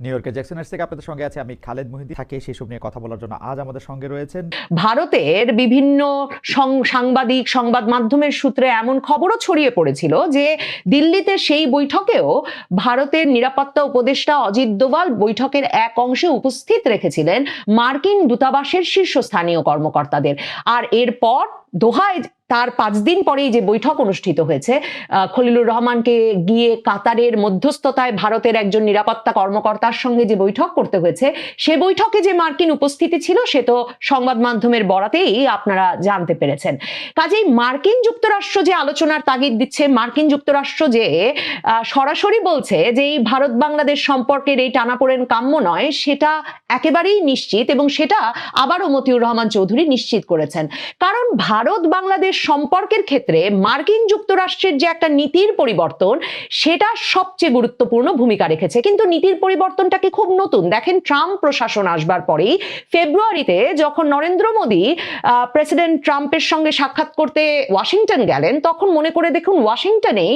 New ইয়র্কের জ্যাকসনের থেকে আপনাদের সঙ্গে আছে আমি খালেদ মুহিদি থাকে সেসব নিয়ে কথা বলার জন্য আজ আমাদের সঙ্গে রয়েছেন ভারতের বিভিন্ন সাংবাদিক, সংবাদ মাধ্যমের সূত্রে এমন খবরও ছড়িয়ে পড়েছিল যে দিল্লিতে সেই বৈঠকেও ভারতের নিরাপত্তা উপদেষ্টা অজিত দোভাল বৈঠকের এক অংশে উপস্থিত রেখেছিলেন মার্কিন দূতাবাসের শীর্ষস্থানীয় কর্মকর্তাদের। আর এরপর দোহায় তার পাঁচ দিন পরেই যে বৈঠক অনুষ্ঠিত হয়েছে খলিলুর রহমানকে গিয়ে কাতারের মধ্যস্থতায় ভারতের একজন নিরাপত্তা কর্মকর্তার সঙ্গে যে বৈঠক করতে হয়েছে, সে বৈঠকে যে মার্কিন উপস্থিতি ছিল, সে তো সংবাদ মাধ্যমের বরাতেই আপনারা জানতে পেরেছেন। কাজেই মার্কিন যুক্তরাষ্ট্র যে আলোচনার তাগিদ দিচ্ছে, মার্কিন যুক্তরাষ্ট্র যে সরাসরি বলছে যে এই ভারত বাংলাদেশ সম্পর্কের এই টানাপোড়েন কাম্য নয়, সেটা একেবারেই নিশ্চিত এবং সেটা আবারও মতিউর রহমান চৌধুরী নিশ্চিত করেছেন। কারণ ভারত বাংলাদেশ সম্পর্কের ক্ষেত্রে মার্কিন যুক্তরাষ্ট্রের যে একটা নীতির পরিবর্তন, সেটা সবচেয়ে গুরুত্বপূর্ণ ভূমিকা রেখেছে। কিন্তু নীতির পরিবর্তনটা কি খুব নতুন? দেখেন, ট্রাম্প প্রশাসন আসবার পরেই ফেব্রুয়ারিতে যখন নরেন্দ্র মোদী প্রেসিডেন্ট ট্রাম্পের সঙ্গে সাক্ষাৎ করতে ওয়াশিংটন গেলেন, তখন মনে করে দেখুন ওয়াশিংটনেই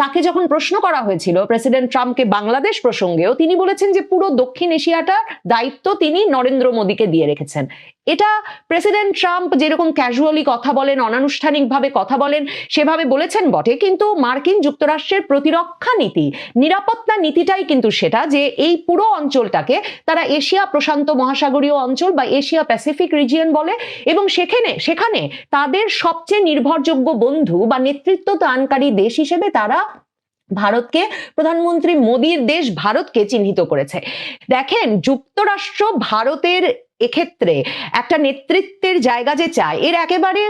তাকে যখন প্রশ্ন করা হয়েছিল প্রেসিডেন্ট ট্রাম্পকে বাংলাদেশ প্রসঙ্গেও, তিনি বলেছেন যে পুরো দক্ষিণ এশিয়াটার দায়িত্ব তিনি নরেন্দ্র মোদীকে দিয়ে রেখেছেন। এটা প্রেসিডেন্ট ট্রাম্প যেরকম ক্যাজুয়ালি কথা বলেন, অনানুষ্ঠানিকভাবে কথা বলেন, সেভাবে বলেছেন বটে। কিন্তু মার্কিন যুক্তরাষ্ট্রের প্রতিরক্ষা নীতি, নিরাপত্তা নীতিটাই কিন্তু সেটা যে এই পুরো অঞ্চলটাকে তারা এশিয়া প্রশান্ত মহাসাগরীয় অঞ্চল বা এশিয়া প্যাসিফিক রিজিয়ন বলে এবং সেখানে সেখানে তাদের সবচেয়ে নির্ভরযোগ্য বন্ধু বা নেতৃত্ব দানকারী দেশ হিসেবে তারা ভারতকে, প্রধানমন্ত্রী মোদীর দেশ ভারতকে চিহ্নিত করেছে। দেখেন, যুক্তরাষ্ট্র ভারতের এক্ষেত্রে একটা নেতৃত্বের জায়গা যে চায় এর একেবারে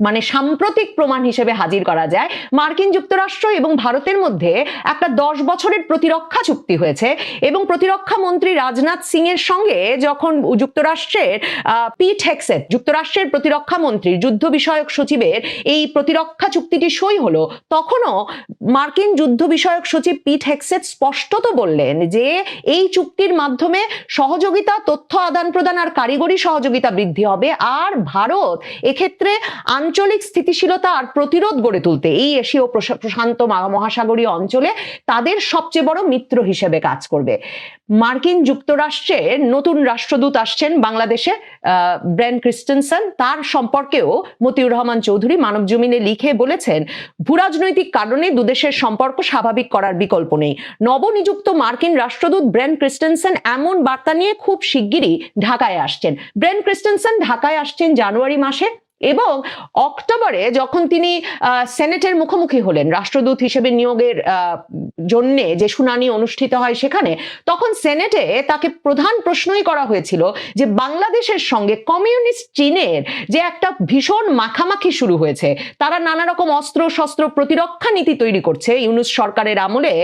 মানে সাম্প্রতিক প্রমাণ হিসেবে হাজির করা যায়। মার্কিন যুক্তরাষ্ট্র এবং ভারতের মধ্যে একটা দশ বছরের প্রতিরক্ষা চুক্তি হয়েছে এবং প্রতিরক্ষা মন্ত্রী রাজনাথ সিং এর সঙ্গে যখন যুক্তরাষ্ট্রের আহ, পিট হেক্সেট যুক্তরাষ্ট্রের প্রতিরক্ষা মন্ত্রী যুদ্ধ বিষয়ক সচিবের এই প্রতিরক্ষা চুক্তিটি সই হলো তখনও মার্কিন যুদ্ধ বিষয়ক সচিব পিট হেক্সেট স্পষ্টত বললেন যে এই চুক্তির মাধ্যমে সহযোগিতা তথ্য আদান প্রদান আর কারিগরি সহযোগিতা বৃদ্ধি হবে। আর ভারত এক্ষেত্রে আঞ্চলিক স্থিতিশীলতা আর প্রতিরোধ গড়ে তুলতে এই এশীয় প্রশান্ত মহাসাগরীয় অঞ্চলে তাদের সবচেয়ে বড় মিত্র হিসেবে কাজ করবে। মার্কিন যুক্তরাষ্ট্রের নতুন রাষ্ট্রদূত আসছেন বাংলাদেশে ব্রেন ক্রিস্টেনসন। তার সম্পর্কেও মতিউর রহমান চৌধুরী মানব জমিনে লিখে বলেছেন ভূরাজনৈতিক কারণে দুদেশের সম্পর্ক স্বাভাবিক করার বিকল্প নেই। নবনিযুক্ত মার্কিন রাষ্ট্রদূত ব্রেন ক্রিস্টেনসন এমন বার্তা নিয়ে খুব শিগগিরই ঢাকায় আসছেন। ব্রেন ক্রিস্টেনসন ঢাকায় আসছেন জানুয়ারি মাসে। এবং অক্টোবরে যখন তিনি সেনেটের মুখোমুখি হলেন, রাষ্ট্রদূত হিসেবে নিয়োগের জন্য যে শুনানি অনুষ্ঠিত হয় সেখানে, তখন সেনেটে তাকে প্রধান প্রশ্নই করা হয়েছিল যে বাংলাদেশের সঙ্গে কমিউনিস্ট চীনের যে একটা ভীষণ মাখামাখি শুরু হয়েছে, তারা নানা রকম অস্ত্র শস্ত্র প্রতিরক্ষা নীতি তৈরি করছে, ইউনুস সরকারের আমলে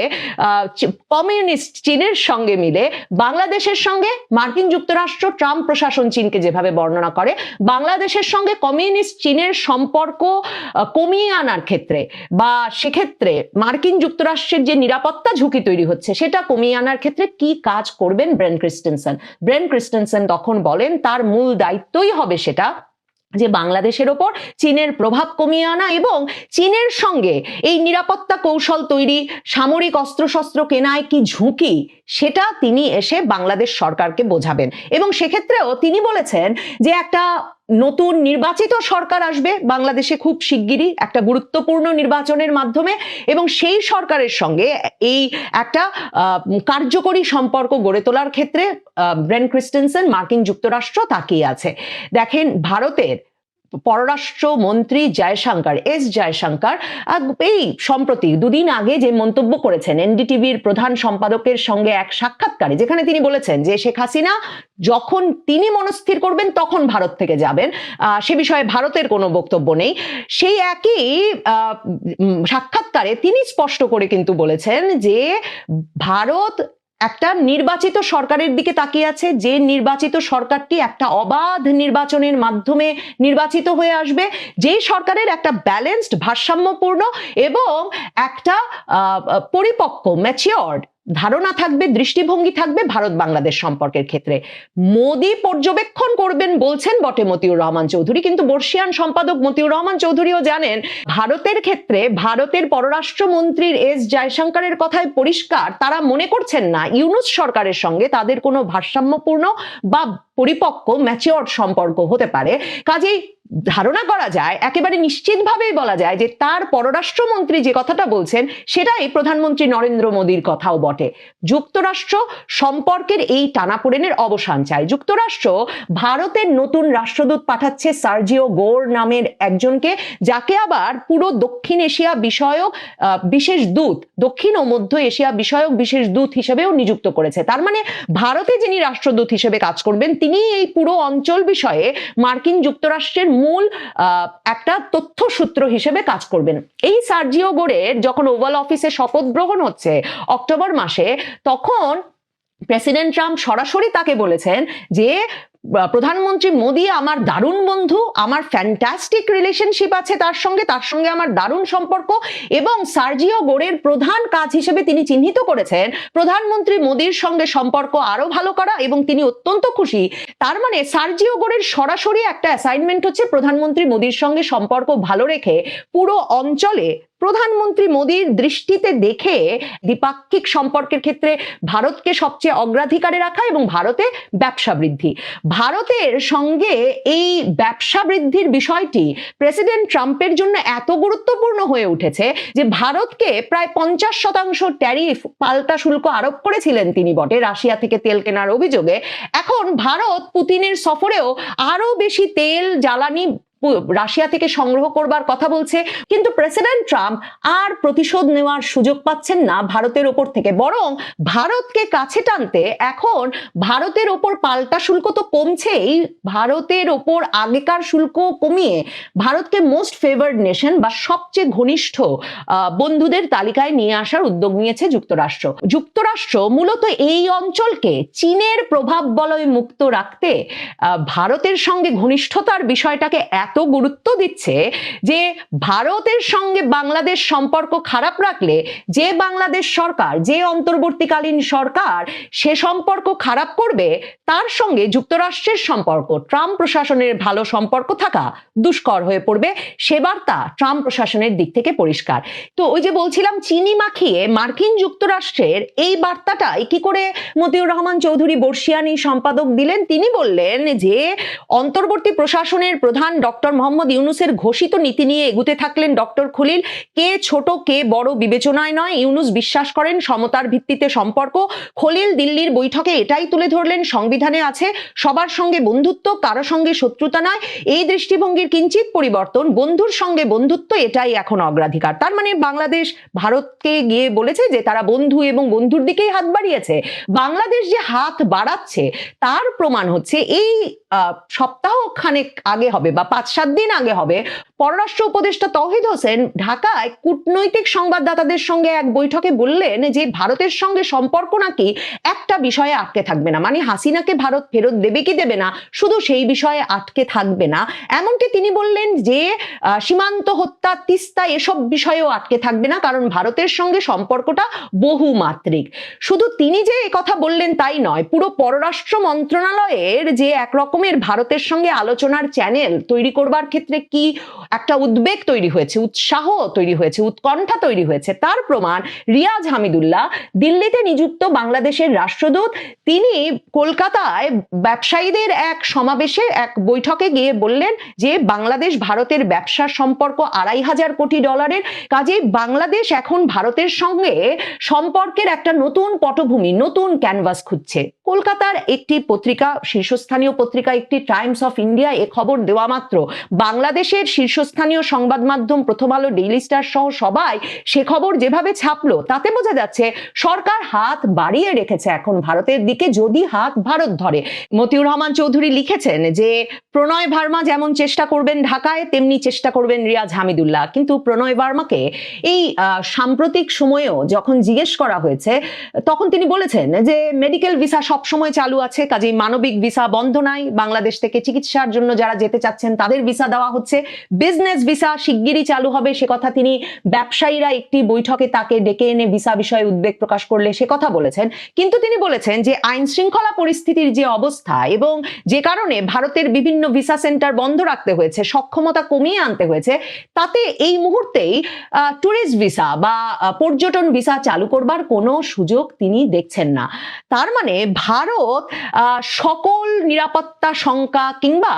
কমিউনিস্ট চীনের সঙ্গে মিলে বাংলাদেশের সঙ্গে, মার্কিন যুক্তরাষ্ট্র, ট্রাম্প প্রশাসন চীনকে যেভাবে বর্ণনা করে, বাংলাদেশের সঙ্গে কমিউনিস্ট চীনের সম্পর্ক কমিয়ে আনার ক্ষেত্রে বা সেক্ষেত্রে মার্কিন যুক্তরাষ্ট্রের যে নিরাপত্তা ঝুঁকি তৈরি হচ্ছে, সেটা কমিয়ে আনার ক্ষেত্রে কি কাজ করবেন ব্রেন ক্রিস্টেনসন? ব্রেন ক্রিস্টেনসন তখন বলেন তার মূল দায়িত্বই হবে সেটা যে বাংলাদেশের ওপর চীনের প্রভাব কমিয়ে আনা এবং চীনের সঙ্গে এই নিরাপত্তা কৌশল তৈরি, সামরিক অস্ত্রশস্ত্র কেনায় কি ঝুঁকি, সেটা তিনি এসে বাংলাদেশ সরকারকে বোঝাবেন। এবং সেক্ষেত্রেও তিনি বলেছেন যে একটা নতুন নির্বাচিত সরকার আসবে বাংলাদেশে খুব শিগগিরই একটা গুরুত্বপূর্ণ নির্বাচনের মাধ্যমে এবং সেই সরকারের সঙ্গে এই একটা কার্যকরী সম্পর্ক গড়ে তোলার ক্ষেত্রে ব্রেন ক্রিস্টেনসেন, মার্কিন যুক্তরাষ্ট্র তাকিয়ে আছে। দেখেন, ভারতের পররাষ্ট্র মন্ত্রী জয়শঙ্কর, এস জয়শঙ্কর এই সম্প্রতি দুদিন আগে যে মন্তব্য করেছেন এনডিটিভির প্রধান সম্পাদকের সঙ্গে এক সাক্ষাৎকারে, যেখানে তিনি বলেছেন যে শেখ হাসিনা যখন তিনি মনস্থির করবেন তখন ভারত থেকে যাবেন। সে বিষয়ে ভারতের কোনো বক্তব্য নেই। সেই একই সাক্ষাৎকারে তিনি স্পষ্ট করে কিন্তু বলেছেন যে ভারত একটা নির্বাচিত সরকারের দিকে তাকিয়ে আছে, যে নির্বাচিত সরকারটি একটা অবাধ নির্বাচনের মাধ্যমে নির্বাচিত হয়ে আসবে, যে সরকারের একটা ব্যালেন্সড ভারসাম্যপূর্ণ এবং একটা পরিপক্ক ম্যাচিওর্ড ধারণা থাকবে, দৃষ্টিভঙ্গি থাকবে ভারত বাংলাদেশ সম্পর্কের ক্ষেত্রে। মোদি পর্যবেক্ষণ করবেন বলছেন বটে মতিউর রহমান চৌধুরী, কিন্তু বর্ষিয়ান সম্পাদক মতিউর রহমান চৌধুরীও জানেন, ভারতের ক্ষেত্রে ভারতের পররাষ্ট্রমন্ত্রীর এস জয়শঙ্করের কথায় পরিষ্কার তারা মনে করছেন না। ইউনুস সরকারের সঙ্গে তাদের কোনো ভারসাম্যপূর্ণ বা পরিপক্ক ম্যাচিওর সম্পর্ক হতে পারে। কাজেই ধারণা করা যায়, একেবারে নিশ্চিতভাবেই বলা যায় যে তার পররাষ্ট্রমন্ত্রী যে কথাটা বলছেন, সেটাই প্রধানমন্ত্রী নরেন্দ্র মোদীর কথাও বটে। যুক্তরাষ্ট্র সম্পর্কের এই টানাপোড়েনের অবসান চায়। যুক্তরাষ্ট্র ভারতের নতুন রাষ্ট্রদূত পাঠাচ্ছে সার্জিও গোর নামের একজনকে, যাকে আবার পুরো দক্ষিণ এশিয়া বিষয়ক বিশেষ দূত, দক্ষিণ ও মধ্য এশিয়া বিষয়ক বিশেষ দূত হিসেবেও নিযুক্ত করেছে। তার মানে ভারতে যিনি রাষ্ট্রদূত হিসেবে কাজ করবেন তিনি এই পুরো অঞ্চল বিষয়ে মার্কিন যুক্তরাষ্ট্রের মূল একটা তথ্য সূত্র হিসেবে কাজ করবেন। এই সার্জিও গোরের যখন ওভাল অফিসে শপথ গ্রহণ হচ্ছে অক্টোবর মাসে, তখন প্রেসিডেন্ট ট্রাম্প সরাসরি তাকে বলেছেন যে প্রধানমন্ত্রী মোদী আমার দারুণ বন্ধু, আমার ফ্যান্টাস্টিক রিলেশনশিপ আছে তার সঙ্গে তার সঙ্গে আমার দারুণ সম্পর্ক এবং সার্জিও গোড়ের প্রধান কাজ হিসেবে তিনি চিহ্নিত করেছেন। প্রধানমন্ত্রী মোদীর সঙ্গে সম্পর্ক আরও ভালো করা এবং তিনি অত্যন্ত খুশি। তার মানে সার্জিও গোড়ের সরাসরি একটা অ্যাসাইনমেন্ট হচ্ছে প্রধানমন্ত্রী মোদীর সঙ্গে সম্পর্ক ভালো রেখে পুরো অঞ্চলে প্রধানমন্ত্রী মোদীর দৃষ্টিতে দেখে দ্বিপাক্ষিক সম্পর্কের ক্ষেত্রে ভারতকে সবচেয়ে অগ্রাধিকারে রাখা এবং ভারতে ব্যবসা বৃদ্ধি। ভারতের সঙ্গে এই ব্যবসা বৃদ্ধির বিষয়টি প্রেসিডেন্ট ট্রাম্পের জন্য এত গুরুত্বপূর্ণ হয়ে উঠেছে যে ভারতকে প্রায় পঞ্চাশ শতাংশ ট্যারিফ পাল্টা শুল্ক আরোপ করেছিলেন তিনি বটে। রাশিয়া থেকে তেল কেনার অভিযোগে। এখন ভারত পুতিনের সফরেও আরও বেশি তেল, জ্বালানি রাশিয়া থেকে সংগ্রহ করবার কথা বলছে। কিন্তু প্রেসিডেন্ট ট্রাম্প আর প্রতিশোধ নেওয়ার সুযোগ পাচ্ছেন না ভারতের ওপর থেকে। বরং ভারতকে কাছে টানতে এখন ভারতের ওপর পাল্টা শুল্ক তো কমছেই। ভারতের ওপর আগেকার শুল্ক কমিয়ে ভারতকে মোস্ট ফেভার্ড নেশন বা সবচেয়ে ঘনিষ্ঠ বন্ধুদের তালিকায় নিয়ে আসার উদ্যোগ নিয়েছে যুক্তরাষ্ট্র। যুক্তরাষ্ট্র মূলত এই অঞ্চলকে চীনের প্রভাব বলয় মুক্ত রাখতে ভারতের সঙ্গে ঘনিষ্ঠতার বিষয়টাকে এত গুরুত্ব দিচ্ছে যে ভারতের সঙ্গে বাংলাদেশ সম্পর্ক খারাপ রাখলে যে বাংলাদেশ সরকার, যে অন্তর্বর্তীকালীন সরকার সে সম্পর্ক খারাপ করবে, তার সঙ্গে যুক্তরাষ্ট্রের সম্পর্ক, ট্রাম্প প্রশাসনের ভালো সম্পর্ক থাকা দুষ্কর হয়ে পড়বে। সে বার্তা ট্রাম্প প্রশাসনের দিক থেকে পরিষ্কার। তো ওই যে বলছিলাম, চিনি মাখিয়ে মার্কিন যুক্তরাষ্ট্রের এই বার্তাটাই কি করে মতিউর রহমান চৌধুরী বর্ষিয়ানি সম্পাদক দিলেন? তিনি বললেন যে অন্তর্বর্তী প্রশাসনের প্রধান ডক্টর মোহাম্মদ ইউনুসের ঘোষিত নীতি নিয়ে এগুতে থাকলেন ডক্টর খলিল। কে ছোট, কে বড় বিবেচনায় নয়। ইউনুস বিশ্বাস করেন সমতার ভিত্তিতে সম্পর্ক। খলিল দিল্লির বৈঠকে এটাই তুলে ধরলেন, সংবিধানে আছে সবার সঙ্গে বন্ধুত্ব, কারও সঙ্গে শত্রুতা নয়। এই দৃষ্টিভঙ্গির কিঞ্চিত পরিবর্তন, বন্ধুর সঙ্গে বন্ধুত্ব এটাই এখন অগ্রাধিকার। তার মানে বাংলাদেশ ভারতকে গিয়ে বলেছে যে তারা বন্ধু এবং বন্ধুর দিকেই হাত বাড়িয়েছে। বাংলাদেশ যে হাত বাড়াচ্ছে, তার প্রমাণ হচ্ছে এই সপ্তাহ খানেক আগে হবে বা পাঁচ সাত দিন আগে হবে। পররাষ্ট্র উপদেষ্টা তৌহিদ হোসেন ঢাকায় কূটনৈতিক সংবাদদাতাদের সঙ্গে এক বৈঠকে বললেন যে, ভারতের সঙ্গে সম্পর্ক নাকি একটা বিষয়ে আটকে থাকবে না। মানে হাসিনাকে ভারত ফেরত দেবে কি দেবে না? শুধু সেই বিষয়ে আটকে থাকবে না। এমনকি তিনি বললেন যে সীমান্ত হত্যা, তিস্তা এসব বিষয়েও আটকে থাকবে না, কারণ ভারতের সঙ্গে সম্পর্কটা বহুমাত্রিক। শুধু তিনি যে কথা বললেন তাই নয়, পুরো পররাষ্ট্র মন্ত্রণালয়ের যে এক রকমের ভারতের সঙ্গে আলোচনার চ্যানেল তৈরি করবার ক্ষেত্রে কি একটা উদ্বেগ তৈরি হয়েছে, উৎসাহ তৈরি হয়েছে, উৎকণ্ঠা তৈরি হয়েছে? তার প্রমাণ রিয়াজ হামিদুল্লাহ, দিল্লিতে নিযুক্ত বাংলাদেশের রাষ্ট্রদূত। তিনি কলকাতায় ব্যবসায়ীদের এক সমাবেশে, এক বৈঠকে গিয়ে বললেন যে, বাংলাদেশ ভারতের ব্যবসার সম্পর্ক আড়াই হাজার কোটি ডলারের। কাজেই বাংলাদেশ এখন ভারতের সঙ্গে সম্পর্কের একটা নতুন পটভূমি, নতুন ক্যানভাস খুঁজছে। কলকাতার একটি পত্রিকা, শীর্ষস্থানীয় পত্রিকা, একটি টাইমস অফ ইন্ডিয়া এ খবর দেওয়া মাত্র। বাংলাদেশের শীর্ষস্থানীয় সংবাদ মাধ্যম প্রথম আলো ডেইলি স্টার সহ সবাই সে খবর যেভাবে ছাপলো, তাতে বোঝা যাচ্ছে সরকার হাত বাড়িয়ে রেখেছে এখন ভারতের দিকে, যদি হাত ভারত ধরে। মতিউর রহমান চৌধুরী লিখেছেন যে প্রণয় ভার্মা যেমন চেষ্টা করবেন ঢাকায়, তেমনি চেষ্টা করবেন রিয়াজ হামিদুল্লাহ। কিন্তু প্রণয় ভার্মাকে এই সাম্প্রতিক সময়েও যখন জিজ্ঞেস করা হয়েছে, তখন তিনি বলেছেন যে মেডিকেল ভিসা সব সময় চালু আছে, কাজেই মানবিক ভিসা বন্ধ নাই। বাংলাদেশ থেকে চিকিৎসার জন্য যারা যেতে চাচ্ছেন তাদের ভিসা দেওয়া হচ্ছে। বিজনেস ভিসা শিগগিরই চালু হবে, সে কথা তিনি ব্যবসায়ীরা একটি বৈঠকে তাকে ডেকে এনে ভিসা বিষয়ে উদ্বেগ প্রকাশ করলে সে কথা বলেছেন। কিন্তু তিনি বলেছেন যে আইন শৃঙ্খলা পরিস্থিতির যে অবস্থা এবং যে কারণে ভারতের বিভিন্ন ভিসা সেন্টার বন্ধ রাখতে হয়েছে, সক্ষমতা কমিয়ে আনতে হয়েছে, তাতে এই মুহূর্তেই ট্যুরিস্ট ভিসা বা পর্যটন ভিসা চালু করবার কোনো সুযোগ তিনি দেখছেন না। তার মানে ভারত সকল নিরাপত্তা শঙ্কা কিংবা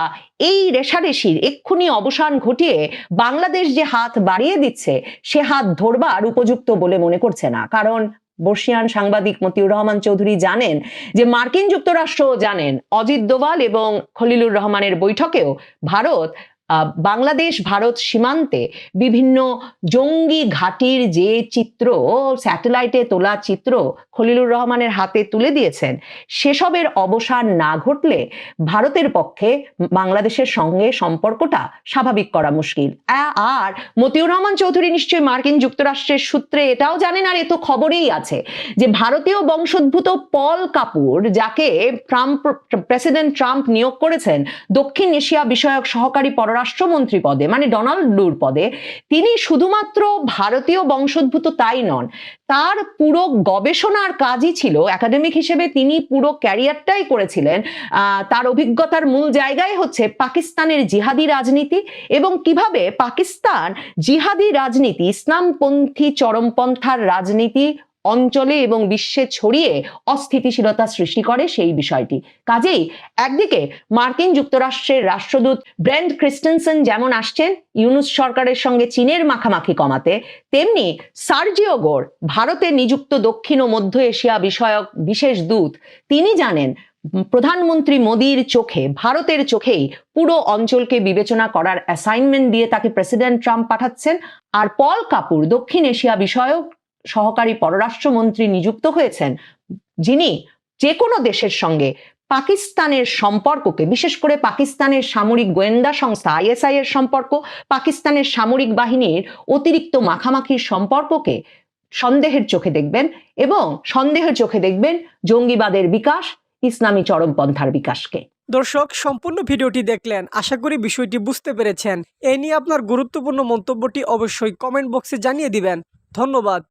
এই রেশারেশির এক্ষুনি অবসান ঘটিয়ে বাংলাদেশ যে হাত বাড়িয়ে দিচ্ছে, সে হাত ধরবার উপযুক্ত বলে মনে করছে না। কারণ বর্ষিয়ান সাংবাদিক মতিউর রহমান চৌধুরী জানেন যে মার্কিন যুক্তরাষ্ট্র জানেন, অজিত দোভাল এবং খলিলুর রহমানের বৈঠকেও ভারত বাংলাদেশ, ভারত সীমান্তে বিভিন্ন জঙ্গি ঘাটির যে চিত্র, স্যাটেলাইটে তোলা চিত্র খলিলুর রহমানের হাতে তুলে দিয়েছেন, সেসবের অবসান না ঘটলে ভারতের পক্ষে বাংলাদেশের সঙ্গে সম্পর্কটা স্বাভাবিক করা মুশকিল। আর মতিউর রহমান চৌধুরী নিশ্চয়ই মার্কিন যুক্তরাষ্ট্রের সূত্রে এটাও জানেন, আর এ তো খবরেই আছে যে ভারতীয় বংশোদ্ভূত পল কাপুর, যাকে ট্রাম্প, প্রেসিডেন্ট ট্রাম্প নিয়োগ করেছেন, দক্ষিণ এশিয়া বিষয়ক সহকারী পররাষ্ট্রমন্ত্রী পদে মানে ডোনাল্ড ডুর পদে, তিনি শুধুমাত্র ভারতীয় বংশোদ্ভূত তাই নন, তার পুরো গবেষণার কাজই ছিল একাডেমিক হিসেবে তিনি পুরো ক্যারিয়ারটাই করেছিলেন তার অভিজ্ঞতার মূল জায়গায় হচ্ছে পাকিস্তানের জিহাদি রাজনীতি এবং কীভাবে পাকিস্তান জিহাদি রাজনীতি, ইসলামপন্থী চরমপন্থার রাজনীতি অঞ্চলে এবং বিশ্বে ছড়িয়ে অস্থিতিশীলতা সৃষ্টি করে সেই বিষয়টি। কাজেই একদিকে মার্কিন যুক্তরাষ্ট্রের রাষ্ট্রদূত ব্র্যান্ড ক্রিস্টেনসন যেমন আসছেন ইউনুস সরকারের সঙ্গে চীনের মাখামাখি কমাতে, তেমনি সার্জিও গোর, ভারতে নিযুক্ত দক্ষিণ ও মধ্য এশিয়া বিষয়ক বিশেষ দূত, তিনি জানেন প্রধানমন্ত্রী মোদীর চোখে, ভারতের চোখেই পুরো অঞ্চলকে বিবেচনা করার অ্যাসাইনমেন্ট দিয়ে তাকে প্রেসিডেন্ট ট্রাম্প পাঠাচ্ছেন। আর পল কাপুর, দক্ষিণ এশিয়া বিষয়ক সহকারী পররাষ্ট্রমন্ত্রী নিযুক্ত হয়েছেন, যিনি যে কোনো দেশের সঙ্গে পাকিস্তানের সম্পর্ককে, বিশেষ করে পাকিস্তানের সামরিক গোয়েন্দা সংস্থা আইএসআই এর সম্পর্ক, পাকিস্তানের সামরিক বাহিনীর অতিরিক্ত মাখামাখির সম্পর্ককে সন্দেহের চোখে দেখবেন এবং সন্দেহের চোখে দেখবেন জঙ্গিবাদের বিকাশ, ইসলামী চরমপন্থার বিকাশকে। দর্শক, সম্পূর্ণ ভিডিওটি দেখলেন, আশা করি বিষয়টি বুঝতে পেরেছেন। এ নিয়ে আপনার গুরুত্বপূর্ণ মন্তব্যটি অবশ্যই কমেন্ট বক্সে জানিয়ে দিবেন। ধন্যবাদ।